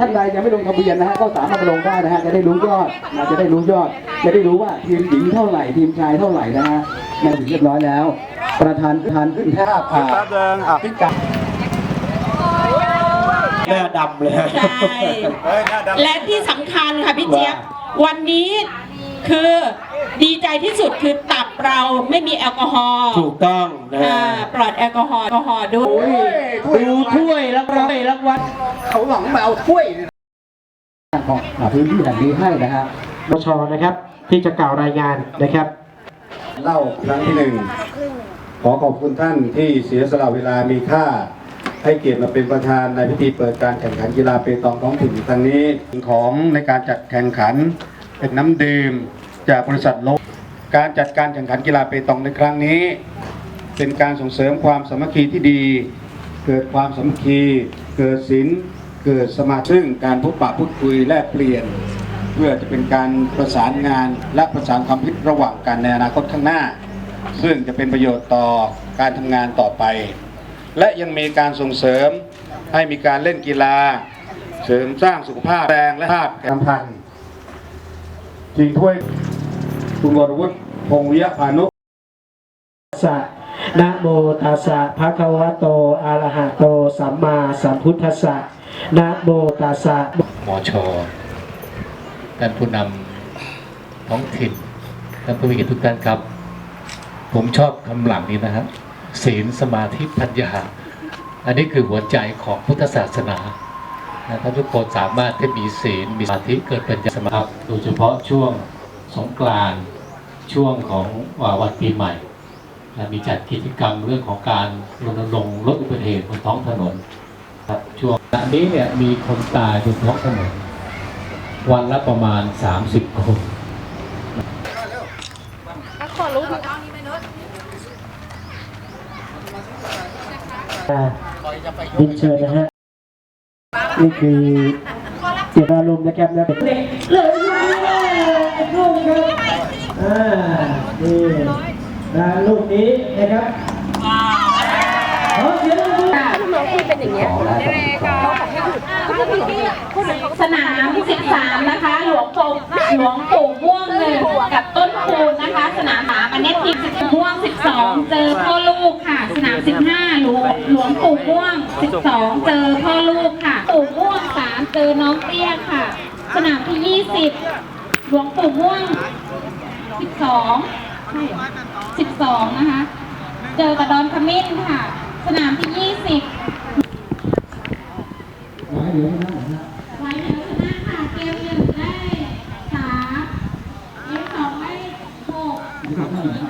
ท่านใดยังไม่ลงทะเบียนนะฮะก็สามารถมาลงได้นะฮะจะได้รู้ยอดนะจะได้รู้ยอด จะได้รู้ว่าทีมหญิงเท่าไหร่ทีมชายเท่าไหร่นะฮะมาถึงเรียบร้อยแล้ว ประธานประธานขึ้นท่าผ่าพิการหน้าดำเลยฮะใช่และที่สำคัญค่ะพี่เจี๊ยบวันนี้คือดีใจที่สุดคือตับเราไม่มีแอลกอฮอล์ถูกต้องนะอ่าฮะปลอดแอลกอฮอล์แอลกอฮอล์ด้วย ดูถ้วยแล้วก็รางวัลเขาหวังมาเอาถ้วยของพื้นที่แห่งนี้ให้นะฮะมชนะครับ ที่จะกล่าวรายงานนะครับ เล่าครั้งที่หนึ่งขอขอบคุณท่านที่เสียสละเวลามีค่า ให้เกียรติมาเป็นประธานในพิธีเปิดการแข่งขันกีฬาเปตองท้องถิ่นครั้งนี้ของในการจัดแข่งขันเป็นน้ำดื่มจากบริษัทโลกการจัดการแข่งขันกีฬาเปตองในครั้งนี้ เป็นการส่งเสริมความสามัคคีที่ดี เกิดความสามัคคี เกิดศีลเกิดสมาธิซึ่งการพบปะพูดคุยแลกเปลี่ยน เพื่อจะเป็นการประสานงานและประสานความคิดระหว่างกันในอนาคตข้างหน้า ซึ่งจะเป็นประโยชน์ต่อการทำงานต่อไป และยังมีการส่งเสริมให้มีการเล่นกีฬา เสริมสร้างสุขภาพแรงและภาพแข็งพันจริงถ้วยคุณวรวุฒิพงษ์วิยพานุสะ นะโมตัสสะภะคะวะโตอะระหะโตสัมมาสัมพุทธัสสะนะโมตัสสะหมอชอท่านผู้นำท้องถิ่นท่านผู้มีเกียรติทุกท่านครับ ผมชอบคำหลังนี้นะครับศีลสมาธิปัญญา อันนี้คือหัวใจของพุทธศาสนานะถ้าทุกคนสามารถที่มีศีลมีสมาธิเกิดปัญญาสมาธิโดยเฉพาะช่วงสงกรานต์ช่วงของวันปีใหม่ มีจัดกิจกรรมเรื่องของการรณรงค์ลดอุบัติเหตุบนท้องถนนครับช่วงขณะนี้เนี่ยมีคนตายบนท้องถนนวันละประมาณ 30 คนดินเชิญนะฮะ นี่คือเจตนารมณ์นะครับนะเด็กเลยลูกครับอ่านี่ นะลูกนี้นะครับขอเสียงปรบมือสนาม13นะคะ หลวงปู่หลวงปู่ม่วงหนึ่งกับต้นคูณนะคะ สนามหมาอันนี้ทีมม่วง 12 เจอพ่อลูกค่ะ สนาม 15 หลวงหลวงปู่ม่วง 12 เจอพ่อลูกค่ะ ปู่ม่วง 3 เจอน้องเตี้ยค่ะ สนามที่ 20 หลวงปู่ม่วง 12 ใช่เหรอ12 นะคะ เจอกับดอนขมิ้นค่ะ สนามที่ 20ไว้เหนือชนะค่ะ เกมหนึ่งได้สามเกมสองได้หก